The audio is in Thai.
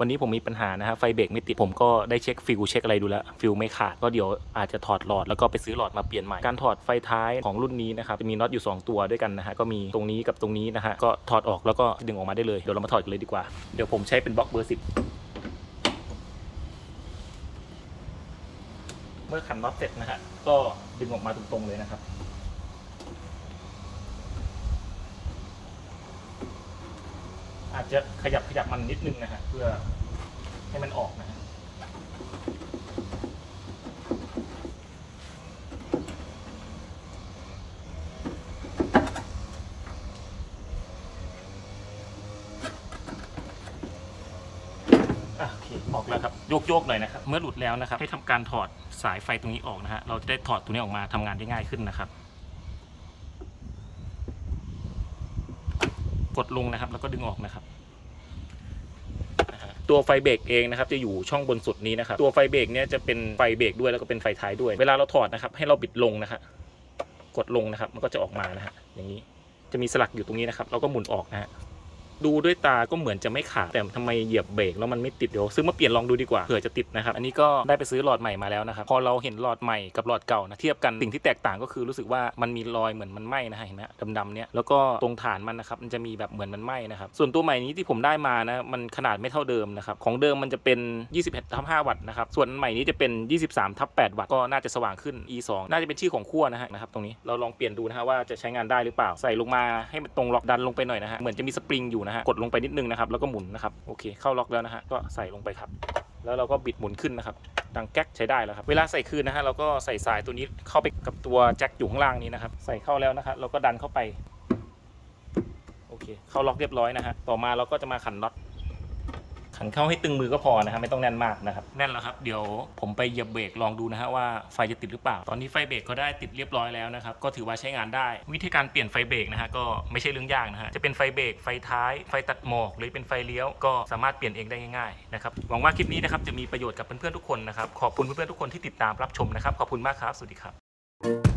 วันนี้ผมมีปัญหานะฮะไฟเบรกไม่ติดผมก็ได้เช็คฟิลเช็คอะไรดูแล้วฟิลไม่ขาดก็เดี๋ยวอาจจะถอดหลอดแล้วก็ไปซื้อหลอดมาเปลี่ยนใหม่การถอดไฟท้ายของรุ่นนี้นะครับจะมีน็อตอยู่ 2 ตัวด้วยกันนะฮะก็มีตรงนี้กับตรงนี้นะฮะก็ถอดออกแล้วก็ดึงออกมาได้เลยเดี๋ยวเรามาถอดกันเลยดีกว่าเดี๋ยวผมใช้เป็นบล็อกเบอร์สิบเมื่อขันน็อตเสร็จนะฮะก็ดึงออกมาตรงๆเลยนะครับ อา จจะขยับขยับมันนิดนึงนะฮะเพื่อให้มันออกนะฮะอะโอเคออกแล้วครับโยกโยกๆหน่อยนะครับ เมื่อหลุดแล้วนะครับ ให้ทำการถอดสายไฟตรงนี้ออกนะฮะเราจะได้ถอดตรงนี้ออกมาทำงานได้ง่ายขึ้นนะครับ กดลงนะครับ แล้วก็ดึงออกนะครับ ตัวไฟเบรกเองนะครับจะอยู่ช่องบนสุดนี้นะครับ ตัวไฟเบรกเนี่ยจะเป็นไฟเบรกด้วยแล้วก็เป็นไฟท้ายด้วย เวลาเราถอดนะครับ ให้เราบิดลงนะครับกดลงนะครับ มันก็จะออกมานะฮะอย่างนี้จะมีสลักอยู่ตรงนี้นะครับ เราก็หมุนออกนะฮะ ดูด้วยตาก็เหมือนจะไม่ขาดแต่ทำไมเหยียบเบรกแล้วมันไม่ติดเดี๋ยวซื้อมาเปลี่ยนลองดูดีกว่าเผื่อจะติดนะครับอันนี้ก็ได้ไปซื้อหลอดใหม่มาแล้วนะครับพอเราเห็นหลอดใหม่กับหลอดเก่านะเทียบกันสิ่งที่แตกต่างก็คือรู้สึกว่ามันมีรอยเหมือนมันไหม้นะฮะเห็นไหมดำๆเนี่ยแล้วก็ตรงฐานมันนะครับมันจะมีแบบเหมือนมันไหม้นะครับส่วนตัวใหม่นี้ที่ผมได้มานะมันขนาดไม่เท่าเดิมนะครับของเดิมมันจะเป็น 21ทับ5วัตต์นะครับส่วนอันใหม่นี้จะเป็น 23ทับ8วัตต์ก็น่าจะสว่างขึ้น e 2 น่าจะเป็นชื่อของขั้วนะฮะนะครับตรงนี้เราลองเปลี่ยนดูนะฮะว่าจะใช้งานได้หรือเปล่าใส่ลงมาให้มันตรงล็อกดันลงไปหน่อยนะฮะเหมือนจะมีสปริงอยู่นะฮะกดลงไปนิดนึงนะครับแล้วก็หมุนนะครับโอเคเข้าล็อกแล้วนะฮะก็ใส่ลงไปครับ แล้วเราก็บิดหมุนขึ้นนะครับดังแก๊กใช้ได้แล้วครับเวลาใส่คืนนะฮะเราก็ใส่สายตัวนี้เข้าไปกับตัวแจ็คอยู่ข้างล่างนี้นะครับใส่เข้าแล้วนะครับเราก็ดันเข้าไปโอเคเข้าล็อกเรียบร้อยนะฮะต่อมาเราก็จะมาขันน็อต ขันเข้าให้ตึงมือก็พอนะฮะไม่ต้องแน่นมากนะครับแน่นแล้วครับเดี๋ยวผมไปเหยียบเบรกลองดูนะฮะว่าไฟจะติดหรือเปล่า ตอนนี้ไฟเบรกก็ได้ติดเรียบร้อยแล้วนะครับก็ถือว่าใช้งานได้ วิธีการเปลี่ยนไฟเบรกนะฮะก็ไม่ใช่เรื่องยากนะฮะจะเป็นไฟเบรกไฟท้ายไฟตัดหมอกหรือเป็นไฟเลี้ยวก็สามารถเปลี่ยนเองได้ง่ายๆนะครับหวังว่าคลิปนี้นะครับจะมีประโยชน์กับเพื่อนๆทุกคนนะครับขอบคุณเพื่อนๆทุกคนที่ติดตามรับชมนะครับขอบคุณมากครับสวัสดีครับ